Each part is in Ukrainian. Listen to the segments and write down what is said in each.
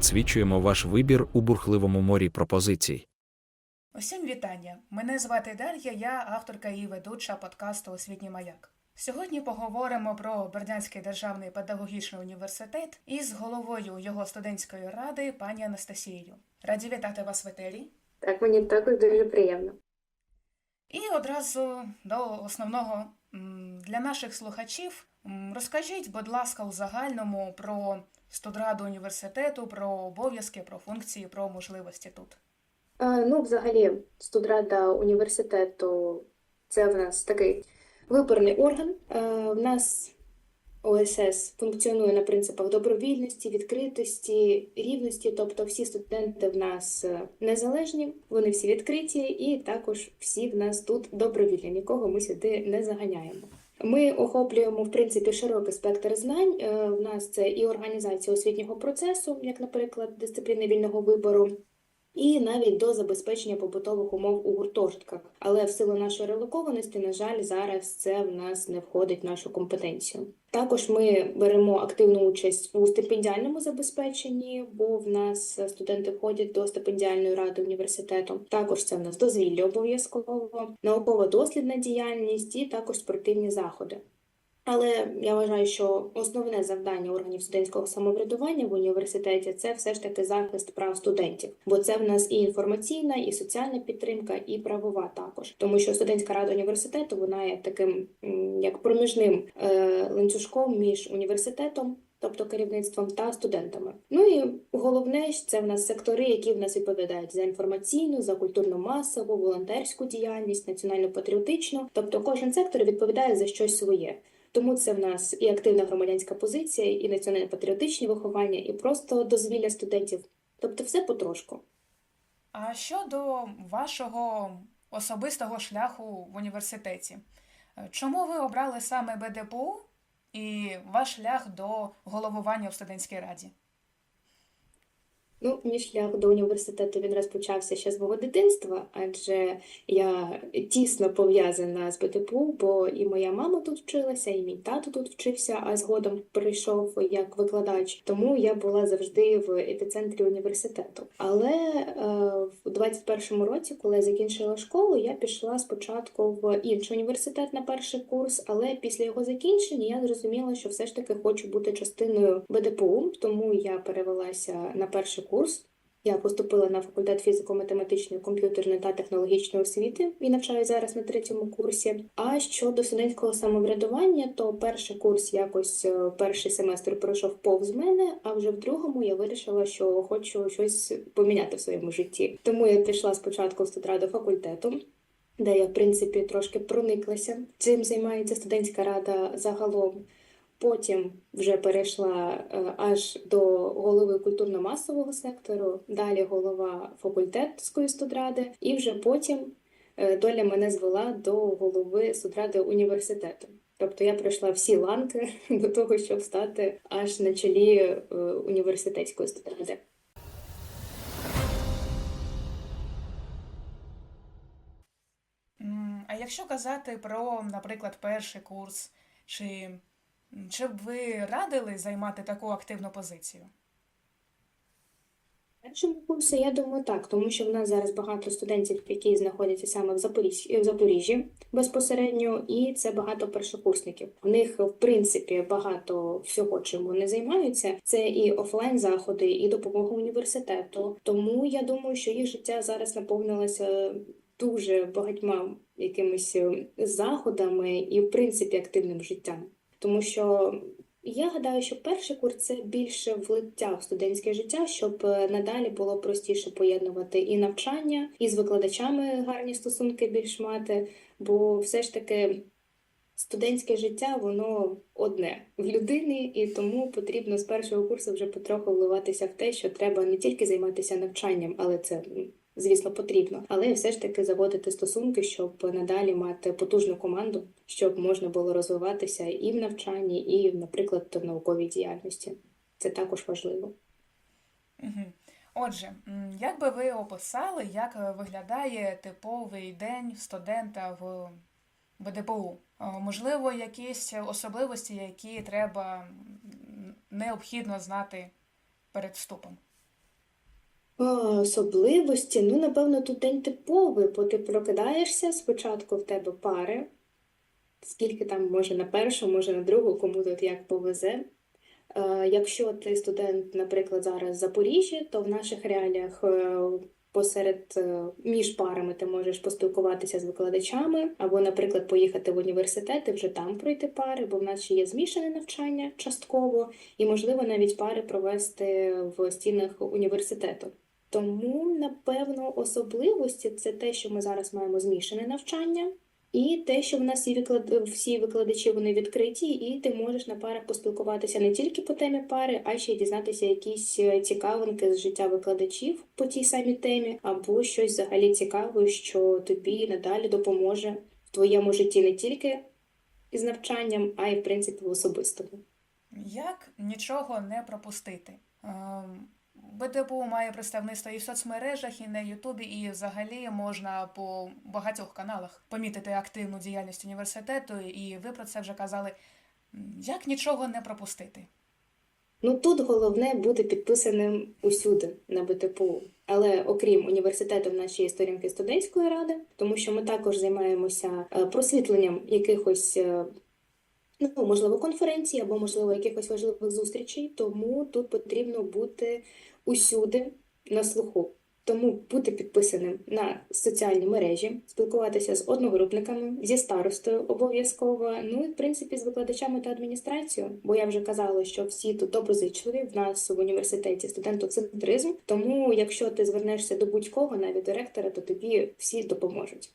Підсвічуємо ваш вибір у бурхливому морі пропозицій. Усім вітання! Мене звати Дар'я, я авторка і ведуча подкасту Освітній маяк. Сьогодні поговоримо про Бердянський державний педагогічний університет із головою його студентської ради пані Анастасією. Раді вітати вас в етері. Так, мені також дуже приємно. І одразу до основного для наших слухачів. Розкажіть, будь ласка, у загальному про студраду університету, про обов'язки, про функції, про можливості тут. Ну, взагалі, студрада університету це в нас такий виборний орган. В нас ОСС функціонує на принципах добровільності, відкритості, рівності, тобто всі студенти в нас е, незалежні, вони всі відкриті, і також всі в нас тут добровільні, нікого ми сюди не заганяємо. Ми охоплюємо в принципі широкий спектр знань. У В нас це і організація освітнього процесу, як, наприклад, дисципліни вільного вибору, і навіть до забезпечення побутових умов у гуртожитках. Але в силу нашої релокованості, на жаль, зараз це в нас не входить в нашу компетенцію. Також ми беремо активну участь у стипендіальному забезпеченні, бо в нас студенти входять до стипендіальної ради університету. Також це в нас дозвілля обов'язково, наукова-дослідна діяльність і також спортивні заходи. Але я вважаю, що основне завдання органів студентського самоврядування в університеті це все ж таки захист прав студентів, бо це в нас і інформаційна, і соціальна підтримка, і правова також. Тому що студентська рада університету вона є таким як проміжним е, ланцюжком між університетом. Тобто керівництвом та студентами. Ну і головне це в нас сектори, які в нас відповідають за інформаційну, за культурно-масову, волонтерську діяльність, національно-патріотичну. Тобто кожен сектор відповідає за щось своє. Тому це в нас і активна громадянська позиція, і національно-патріотичні виховання, і просто дозвілля студентів. Тобто все потрошку. А щодо вашого особистого шляху в університеті, чому ви обрали саме БДПУ і ваш шлях до головування в студентській раді? Ну, мій шлях до університету він розпочався ще з мого дитинства, адже я тісно пов'язана з БТПУ, бо і моя мама тут вчилася, і мій тато тут вчився, а згодом прийшов як викладач. Тому я була завжди в епіцентрі університету. Але е, в 21-му році, коли я закінчила школу, я пішла спочатку в інший університет на перший курс, але після його закінчення я зрозуміла, що все ж таки хочу бути частиною БДПУ, тому я перевелася на перший. Я поступила на факультет фізико-математичної, комп'ютерної та технологічної освіти і навчаюся зараз на третьому курсі. А щодо студентського самоврядування, то перший курс якось е, перший семестр пройшов повз мене, а вже в другому я вирішила, що хочу щось поміняти в своєму житті. Тому я пішла спочатку в студраду факультету. Де я, в принципі, трошки прониклася. Цим займається студентська рада загалом. Потім вже перейшла е, аж до голови культурно-масового сектору, далі голова факультетської студради, і вже потім е, доля мене звела до голови студради університету. Тобто я пройшла всі ланки до того, щоб стати аж на чолі е, університетської студради. А якщо казати про, наприклад, перший курс, чи, чи б ви радили займати таку активну позицію? Першому курсі я думаю так, тому що в нас зараз багато студентів, які знаходяться саме в Запоріжжі, в Запоріжжі безпосередньо, і це багато першокурсників. В них, в принципі, багато всього, чим вони займаються. Це і офлайн заходи, і допомога університету. Тому я думаю, що їх життя зараз наповнилося дуже багатьма якимись е, заходами і, в принципі, активним життям. Тому що я гадаю, що перший курс це більше влиття в студентське життя, щоб е, надалі було простіше поєднувати і навчання, і з викладачами гарні стосунки більш мати, бо все ж таки студентське життя воно одне в людини, і тому потрібно з першого курсу вже потроху вливатися в те, що треба не тільки займатися навчанням, але це звісно потрібно, але все ж таки заводити стосунки, щоб надалі мати потужну команду, щоб можна було розвиватися і в навчанні, і, наприклад, в науковій діяльності. Це також важливо. Отже, як би ви описали, як е, виглядає типовий день студента в БДПУ? Е, Можливо, якісь особливості, які треба необхідно знати перед вступом. Особливості, ну, напевно, тут день типовий, бо ти прокидаєшся, спочатку в тебе пари, скільки там, може, на першу, може, на другу, кому тут як повезе. Якщо ти студент, наприклад, зараз в Запоріжжі, то в наших реаліях е, посеред е, між парами ти можеш поспілкуватися з викладачами, або, наприклад, поїхати в університет і вже там пройти пари, бо в нас ще є змішане навчання частково, і можливо навіть пари провести в стінах університету. Тому, напевно, особливості це те, що ми зараз маємо змішане навчання, і те, що в нас всі виклад... всі викладачі вони відкриті, і ти можеш на парах поспілкуватися не тільки по темі пари, а ще й дізнатися якісь е, цікавинки з життя викладачів по тій самій темі, або щось взагалі цікаве, що тобі надалі допоможе в твоєму житті не тільки із навчанням, а й в принципі в особистому. Як нічого не пропустити? Ем, БДПУ має представництво і в соцмережах, і на Ютубі, і взагалі можна по багатьох каналах помітити активну діяльність університету, і ви про це вже казали. Як нічого не пропустити? Ну тут головне бути підписаним усюди на БТПУ. Але окрім університету, в нас ще є сторінки студентської ради, тому що ми також займаємося е, просвітленням якихось, е, ну можливо, конференцій або можливо якихось важливих зустрічей. Тому тут потрібно бути усюди на слуху. Тому бути підписаним на соціальні мережі, спілкуватися з одногрупниками, зі старостою обов'язково, ну і в принципі з викладачами та адміністрацією. Бо я вже казала, що всі тут доброзичливі. В нас в університеті студентоцентризм. Тому, якщо ти звернешся до будь-кого, навіть до ректора, то тобі всі допоможуть.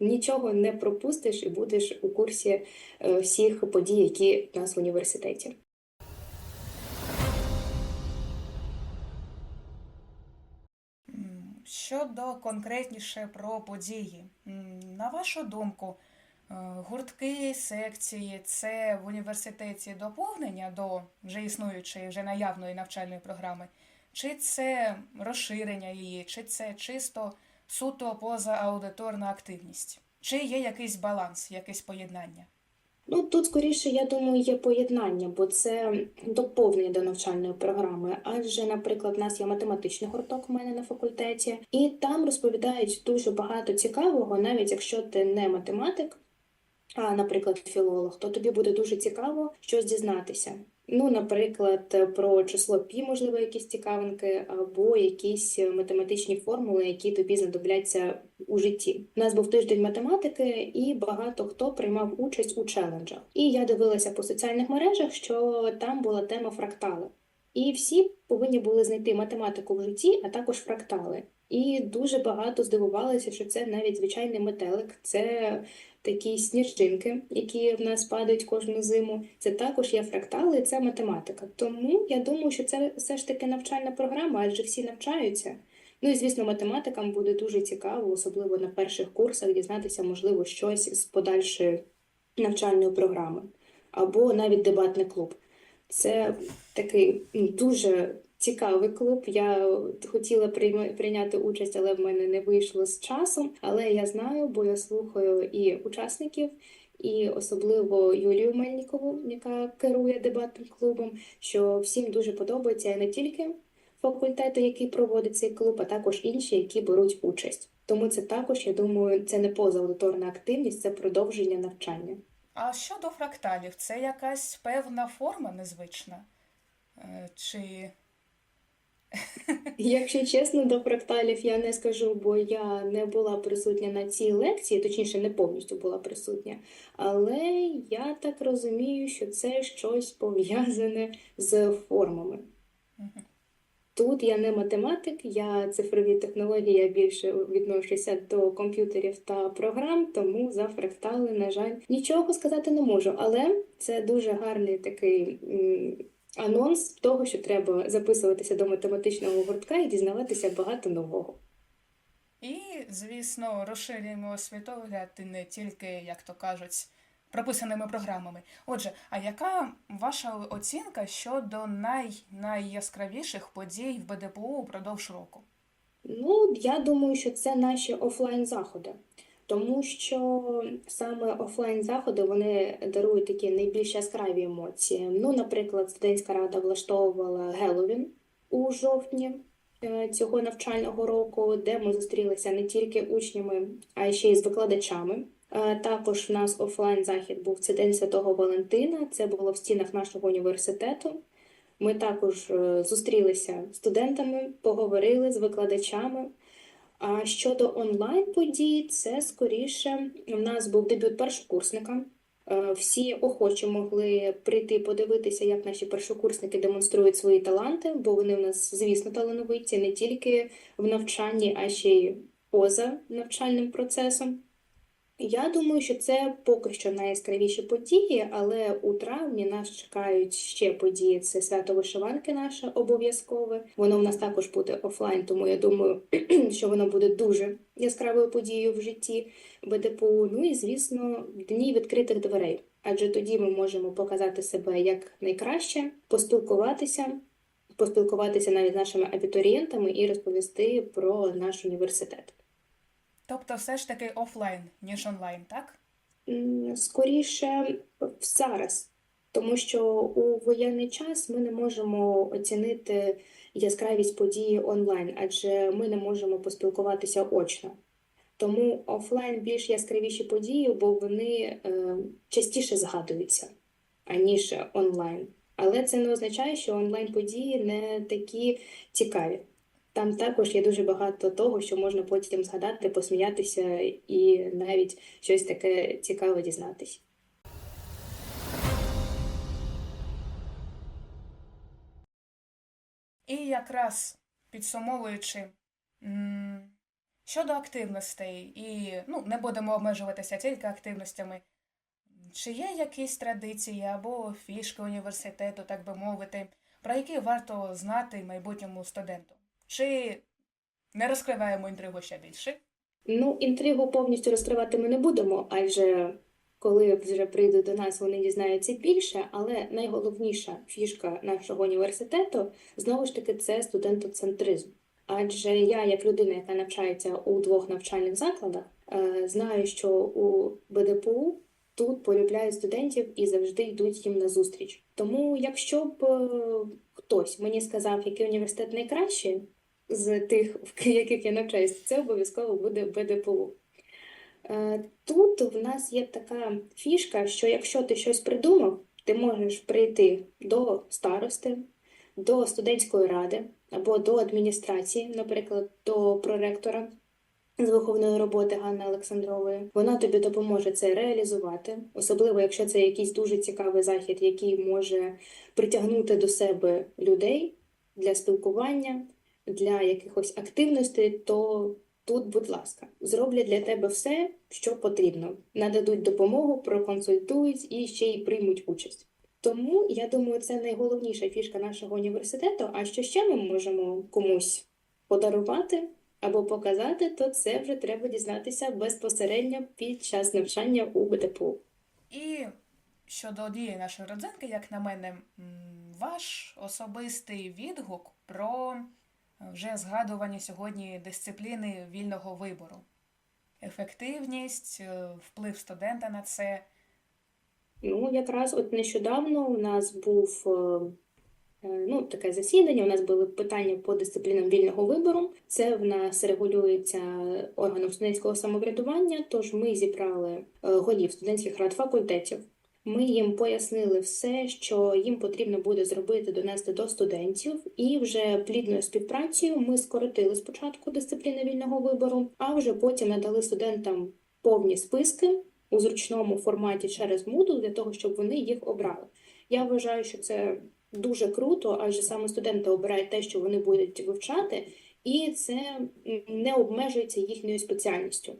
Нічого не пропустиш і будеш у курсі е, всіх подій, які в нас в університеті. Щодо конкретніше про події, на вашу думку, е, гуртки, секції це в університеті доповнення до вже існуючої, вже наявної навчальної програми, чи це розширення її, чи це чисто суто позааудиторна активність? Чи є якийсь баланс, якесь поєднання? Ну, тут скоріше, я думаю, є поєднання, бо це доповнення до навчальної програми. Адже, наприклад, у нас є математичний гурток у мене на факультеті, і там розповідають дуже багато цікавого, навіть якщо ти не математик, наприклад, філолог, то тобі буде дуже цікаво щось дізнатися. Ну, наприклад, про число пі, можливо, якісь цікавинки, або якісь математичні формули, які тобі знадобляться у житті. У нас був тиждень математики, і багато хто приймав участь у челенджах. І я дивилася по соціальних мережах, що там була тема фрактали. І всі повинні були знайти математику в житті, а також фрактали. І дуже багато здивувалися, що це навіть звичайний метелик, це такі сніжинки, які в нас падають кожну зиму. Це також є фрактали, і це математика. Тому я думаю, що це все ж таки навчальна програма, адже всі навчаються. Ну і звісно, математикам буде дуже цікаво, особливо на перших курсах, дізнатися, можливо, щось з подальшої навчальної програми, або навіть дебатний клуб. Це такий дуже цікавий клуб. Я хотіла прийняти участь, але в мене не вийшло з часом. Але я знаю, бо я слухаю і учасників, і особливо Юлію Мельнікову, яка керує дебатним клубом, що всім дуже подобається не тільки факультету, який проводить цей клуб, а також інші, які беруть участь. Тому це також, я думаю, це не позаудиторна активність, це продовження навчання. А щодо фракталів, це якась певна форма незвична? Е, Чи Якщо чесно, до фракталів я не скажу, бо я не була присутня на цій лекції, точніше, не повністю була присутня. Але я так розумію, що це щось пов'язане з формами. Тут я не математик, я цифрові технології, я більше відношуся до комп'ютерів та програм, тому за фрактали, на жаль, нічого сказати не можу. Але це дуже гарний такий анонс того, що треба записуватися до математичного гуртка і дізнаватися багато нового. І, звісно, розширюємо світогляд не тільки, як то кажуть, прописаними програмами. Отже, а яка ваша оцінка щодо най, найяскравіших подій в БДПУ упродовж року? Ну, я думаю, що це наші офлайн заходи. Тому що саме офлайн заходи вони дарують такі найбільш яскраві емоції. Ну, наприклад, студентська рада влаштовувала Геловін у жовтні е, цього навчального року, де ми зустрілися не тільки учнями, а ще й з викладачами. Е, Також в нас офлайн захід був це День Святого Валентина. Це було в стінах нашого університету. Ми також е, зустрілися з студентами, поговорили з викладачами. А щодо онлайн подій, це скоріше у нас був дебют першокурсника. Е, Всі охочі могли прийти подивитися, як наші першокурсники демонструють свої таланти, бо вони в нас, звісно, талановиті не тільки в навчанні, а ще й поза навчальним процесом. Я думаю, що це поки що найяскравіші події, але у травні нас чекають ще події. Це свято вишиванки наше обов'язкове. Воно в нас також буде офлайн, тому я думаю, що воно буде дуже яскравою подією в житті БДПУ. Ну і звісно, дні відкритих дверей. Адже тоді ми можемо показати себе як найкраще, поспілкуватися, поспілкуватися навіть з нашими абітурієнтами і розповісти про наш університет. Тобто, все ж таки офлайн, ніж онлайн, так? Скоріше зараз, тому що у воєнний час ми не можемо оцінити яскравість події онлайн, адже ми не можемо поспілкуватися очно. Тому офлайн більш яскравіші події, бо вони е, частіше згадуються, аніж онлайн. Але це не означає, що онлайн події не такі цікаві. Там також є дуже багато того, що можна потім згадати, посміятися і навіть щось таке цікаве дізнатись. І якраз підсумовуючи, щодо активностей, і ну, не будемо обмежуватися тільки активностями, чи є якісь традиції або фішки університету, так би мовити, про які варто знати майбутньому студенту? Чи не розкриваємо інтригу ще більше? Ну, інтригу повністю розкривати ми не будемо, адже коли вже прийдуть до нас, вони дізнаються більше, але найголовніша фішка нашого університету знову ж таки це студентоцентризм. Адже я, як людина, яка навчається у двох навчальних закладах, е, знаю, що у БДПУ тут полюбляють студентів і завжди йдуть їм на зустріч. Тому, якщо б е, хтось мені сказав, який університет найкращий з тих, в яких я навчаюся, це обов'язково буде БДПУ. Е, Тут в нас є така фішка, що якщо ти щось придумав, ти можеш прийти до старости, до студентської ради або до адміністрації, наприклад, до проректора з виховної роботи Ганни Олександрової. Вона тобі допоможе це реалізувати, особливо якщо це якийсь дуже цікавий захід, який може притягнути до себе людей для спілкування, для якихось активностей, то Тут, будь ласка, зроблять для тебе все, що потрібно. Нададуть допомогу, проконсультують і ще й приймуть участь. Тому я думаю, це найголовніша фішка нашого університету. А що ще ми можемо комусь подарувати або показати, то це вже треба дізнатися безпосередньо під час навчання у БДПУ. І щодо однієї нашої родзинки, як на мене, ваш особистий відгук про вже згадувані сьогодні дисципліни вільного вибору. Ефективність, е, вплив студента на це. Ну, якраз от нещодавно у нас був е, е, ну, таке засідання, у нас були питання по дисциплінам вільного вибору. Це в нас регулюється органом студентського самоврядування, тож ми зібрали голів студентських рад факультетів. Ми їм пояснили все, що їм потрібно буде зробити, донести до студентів, і вже плідною співпрацею ми скоротили спочатку дисципліни вільного вибору, а вже потім надали студентам повні списки у зручному форматі через Moodle для того, щоб вони їх обрали. Я вважаю, що це дуже круто, адже саме студенти обирають те, що вони будуть вивчати, і це не обмежується їхньою спеціальністю.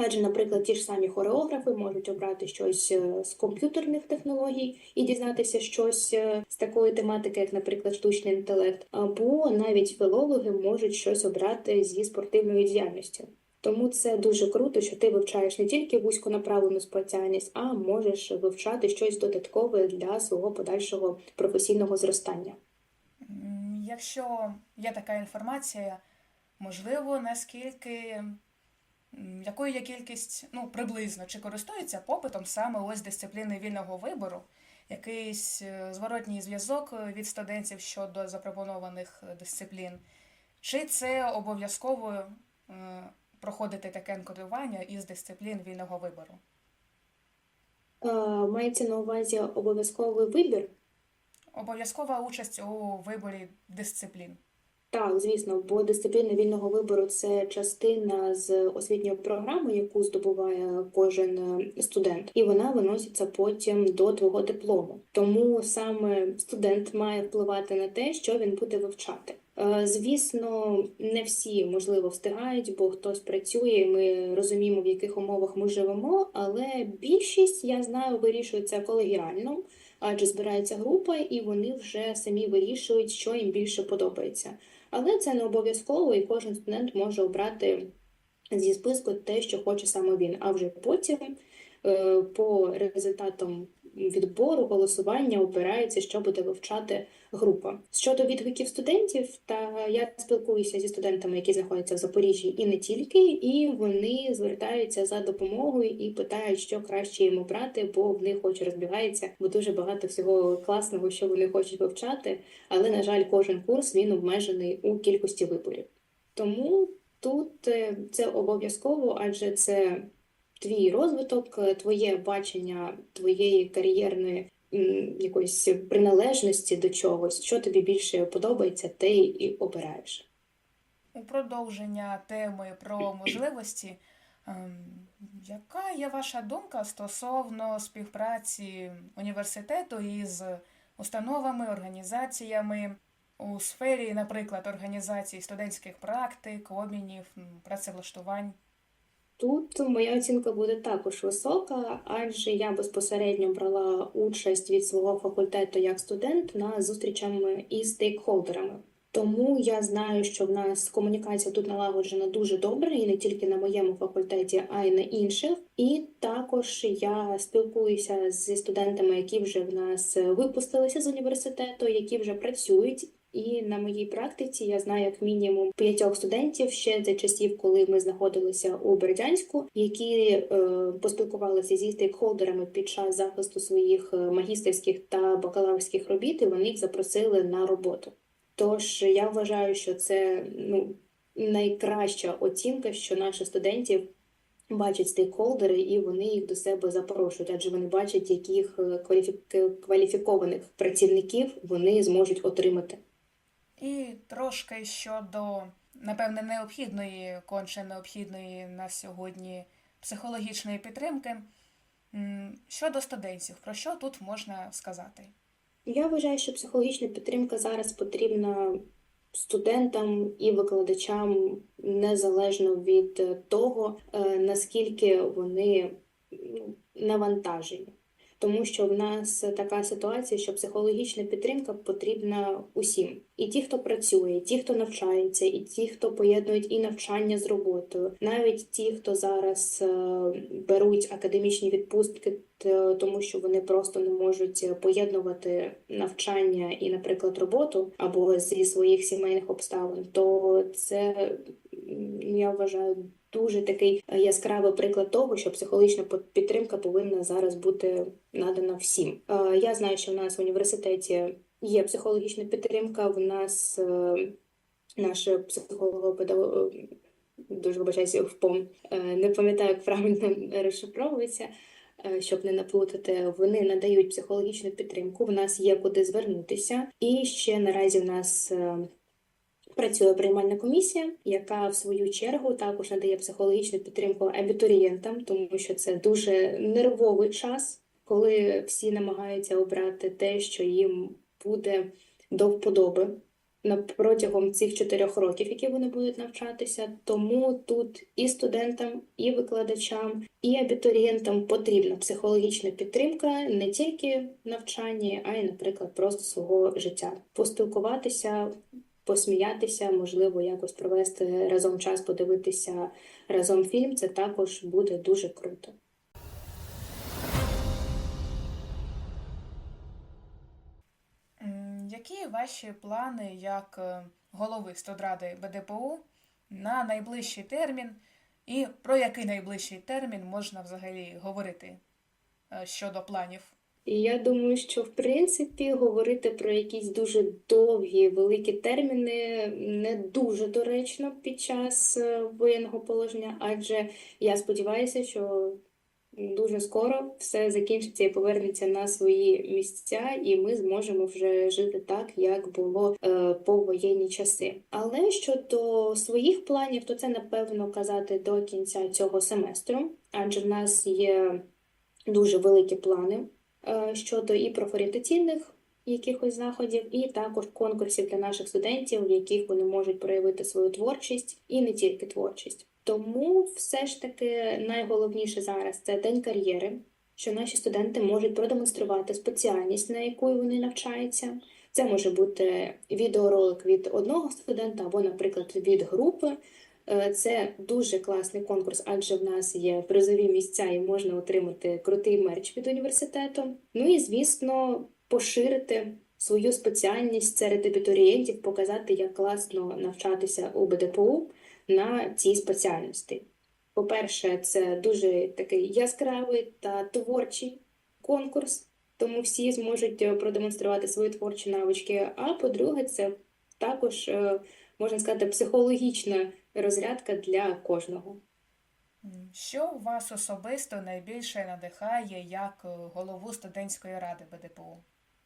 Адже, наприклад, ті ж самі хореографи можуть обрати щось е, з комп'ютерних технологій і дізнатися щось е, з такої тематики, як, наприклад, штучний інтелект, або навіть філологи можуть щось обрати зі спортивною діяльністю. Тому це дуже круто, що ти вивчаєш не тільки вузьконаправлену спеціальність, а можеш вивчати щось додаткове для свого подальшого професійного зростання. Якщо є така інформація, можливо, наскільки Якою є кількість, ну, приблизно, чи користується попитом саме ось дисципліни вільного вибору, якийсь е, зворотній зв'язок е, від студентів щодо запропонованих е, дисциплін, чи це обов'язково проходити таке анкодування із дисциплін вільного вибору? Мається на увазі обов'язковий вибір? Обов'язкова участь у виборі дисциплін. Так, звісно, бо дисципліна вільного вибору це частина з освітньої програми, яку здобуває кожен е, студент, і вона виноситься потім до твого диплому. Тому саме студент має впливати на те, що він буде вивчати. Е, Звісно, не всі можливо встигають, бо хтось працює. Ми розуміємо, в яких умовах ми живемо, але більшість я знаю вирішується колегіально, адже збирається група, і вони вже самі вирішують, що їм більше подобається. Але це не обов'язково, і кожен студент може обрати зі списку те, що хоче саме він. А вже потім, е, по результатам відбору, голосування обирається, що буде вивчати група. Щодо відгуків студентів, та я спілкуюся зі студентами, які знаходяться в Запоріжжі, і не тільки, і вони звертаються за допомогою і питають, що краще їм обрати, бо в них очі розбігаються, бо дуже багато всього класного, що вони хочуть вивчати. Але, на жаль, кожен курс він обмежений у кількості виборів. Тому тут е, це обов'язково, адже це твій розвиток, е, твоє бачення твоєї кар'єрної якоїсь приналежності до чогось, що тобі більше подобається, те і обираєш. У продовження теми про можливості, ем, яка є ваша думка стосовно співпраці університету із установами, організаціями у сфері, наприклад, організації студентських практик, обмінів, працевлаштувань? Тут моя оцінка буде також висока, адже я безпосередньо брала участь від свого факультету як студент на зустрічами із стейкхолдерами. Тому я знаю, що в нас комунікація тут налагоджена дуже добре, і не тільки на моєму факультеті, а й на інших. І також я спілкуюся зі студентами, які вже в нас випустилися з університету, які вже працюють. І на моїй практиці я знаю як мінімум п'ятьох студентів ще за часів, коли ми знаходилися у Бердянську, які е, поспілкувалися зі стейкхолдерами під час захисту своїх е, магістерських та бакалаврських робіт, і вони їх запросили на роботу. Тож я вважаю, що це ну, найкраща оцінка, що наших студентів бачать стейкхолдери, і вони їх до себе запрошують, адже вони бачать, яких е, кваліфік- кваліфікованих працівників вони зможуть отримати. І трошки щодо, напевне, необхідної, конче необхідної на сьогодні психологічної підтримки. Щодо студентів, про що тут можна сказати? Я вважаю, що психологічна підтримка зараз потрібна студентам і викладачам незалежно від того, е, наскільки вони ну, навантажені. Тому що в нас така ситуація, що психологічна підтримка потрібна усім. І ті, хто працює, і ті, хто навчається, і ті, хто поєднують і навчання з роботою, навіть ті, хто зараз е, беруть академічні відпустки, тому що вони просто не можуть поєднувати навчання і, наприклад, роботу або зі своїх сімейних обставин, то це я вважаю дуже такий е, яскравий приклад того, що психологічна підтримка повинна зараз бути надана всім. Е, Я знаю, що в нас в університеті є психологічна підтримка. В нас е, наш психолого дуже вибачаюся, впом е, не пам'ятаю, як правильно розшифровується. Щоб не наплутати, вони надають психологічну підтримку. В нас є куди звернутися, і ще наразі в нас Працює приймальна комісія, яка в свою чергу також надає психологічну підтримку абітурієнтам, тому що це дуже нервовий час, коли всі намагаються обрати те, що їм буде до вподоби протягом цих чотирьох років, які вони будуть навчатися. Тому тут і студентам, і викладачам, і абітурієнтам потрібна психологічна підтримка не тільки в навчанні, а й, наприклад, просто свого життя. Поспілкуватися посміятися, можливо, якось провести разом час, подивитися разом фільм, це також буде дуже круто. Які ваші плани як е, голови студради БДПУ на найближчий термін І про який найближчий термін можна взагалі говорити е, щодо планів? І я думаю, що в принципі говорити про якісь дуже довгі, великі терміни не дуже доречно під час е, воєнного положення, адже я сподіваюся, що дуже скоро все закінчиться і повернеться на свої місця, і ми зможемо вже жити так, як було е, повоєнні часи. Але щодо своїх планів, то це напевно казати до кінця цього семестру, адже в нас є дуже великі плани щодо і профорієнтаційних якихось заходів, і також конкурсів для наших студентів, в яких вони можуть проявити свою творчість і не тільки творчість. Тому все ж таки найголовніше зараз це день кар'єри, що наші студенти можуть продемонструвати спеціальність, на яку вони навчаються. Це може бути відеоролик від одного студента або, наприклад, від групи. Е, Це дуже класний конкурс, адже в нас є призові місця і можна отримати крутий мерч від університету. Ну і, звісно, поширити свою спеціальність серед абітурієнтів, показати, як класно навчатися у БДПУ на цій спеціальності. По-перше, це дуже такий яскравий та творчий конкурс, тому всі зможуть е, продемонструвати свої творчі навички. А по-друге, це також, е, можна сказати, психологічна розрядка для кожного. Що вас особисто найбільше надихає як е, голову студентської ради БДПУ?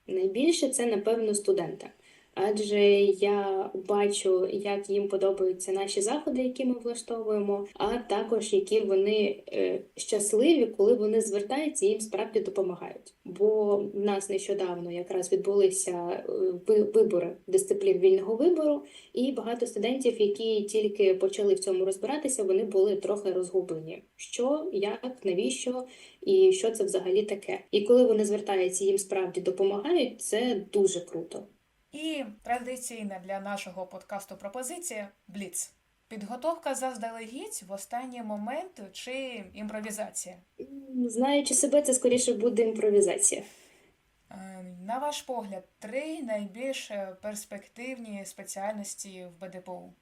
Найбільше це, напевно, студента. Адже я бачу, як їм подобаються наші заходи, які ми влаштовуємо, а також які вони е, щасливі, коли вони звертаються і їм справді допомагають. Бо в нас нещодавно якраз відбулися е, ви- вибори дисциплін вільного вибору, і багато студентів, які тільки почали в цьому розбиратися, вони були трохи розгублені. Що, як, навіщо і що це взагалі таке? І коли вони звертаються, їм справді допомагають, це дуже круто. І традиційна для нашого подкасту пропозиція Бліц. Підготовка заздалегідь в останній момент чи імпровізація? Знаючи себе, це скоріше буде імпровізація. Е, На ваш погляд, три найбільш е, перспективні спеціальності в БДПУ.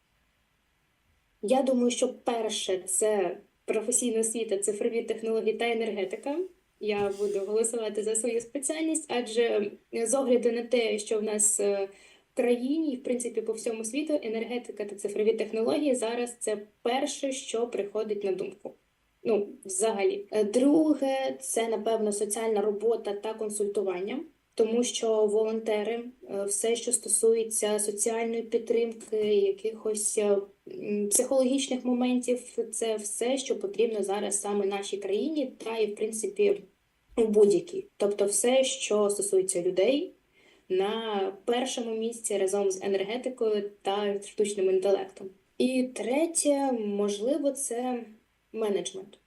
Я думаю, що перше це професійна освіта, цифрові технології та енергетика. Я буду голосувати за свою спеціальність, адже з огляду на те, що в нас е, в країні, і в принципі по всьому світу, енергетика та цифрові технології зараз це перше, що приходить на думку. Ну, взагалі. Е, Друге, це напевно соціальна робота та консультування, тому що волонтери, е, все, що стосується соціальної підтримки, якихось е, психологічних моментів, це все, що потрібно зараз саме нашій країні, та і в принципі у будь-якій. Тобто, все, що стосується людей, на першому місці разом з енергетикою та штучним інтелектом. І третє, можливо, це менеджмент.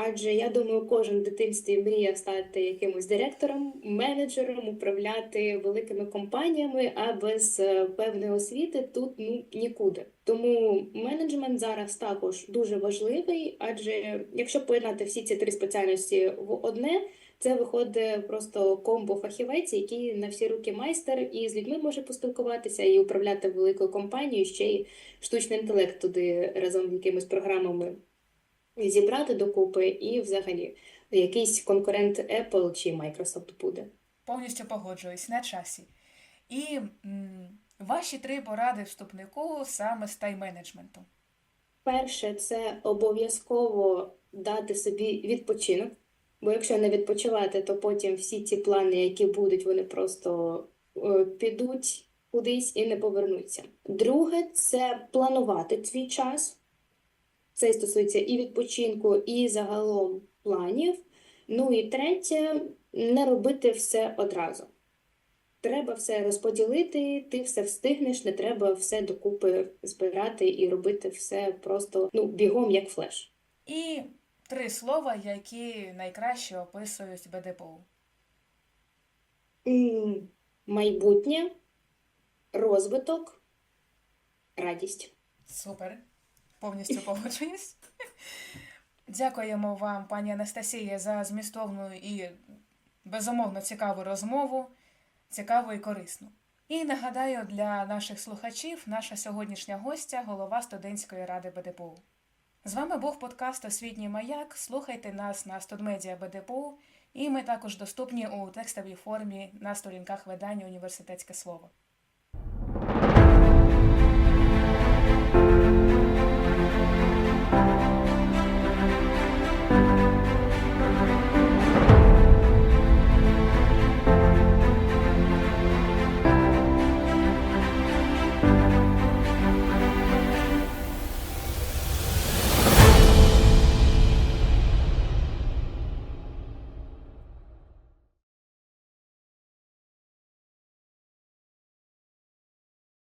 Адже я думаю, кожен в дитинстві мріяв стати якимось директором, менеджером, управляти великими компаніями, а без е, певної освіти тут ну нікуди. Тому менеджмент зараз також дуже важливий, адже якщо поєднати всі ці три спеціальності в одне, це виходить просто комбо-фахівець, який на всі руки майстер і з людьми може поспілкуватися і управляти великою компанією, ще й штучний інтелект туди разом з якимись програмами зібрати докупи, і взагалі якийсь конкурент Apple чи Microsoft буде. Повністю погоджуюсь на часі. І м, ваші три поради вступнику саме з тайм-менеджменту. Перше, це обов'язково дати собі відпочинок, бо якщо не відпочивати, то потім всі ці плани, які будуть, вони просто е, підуть кудись і не повернуться. Друге, це планувати свій час. Це стосується і відпочинку, і загалом планів. Ну і третє, не робити все одразу. Треба все розподілити, ти все встигнеш, не треба все докупи збирати і робити все просто ну, бігом, як флеш. І три слова, які найкраще описують БДПУ. Майбутнє, розвиток, радість. Супер. Повністю погоджуюсь. Дякуємо вам, пані Анастасія, за змістовну і безумовно цікаву розмову, цікаву і корисну. І нагадаю для наших слухачів, наша сьогоднішня гостя, голова студентської ради БДПУ. З вами був подкаст Освітній маяк. Слухайте нас на Студмедіа БДПУ, і ми також доступні у текстовій формі на сторінках видання Університетське слово.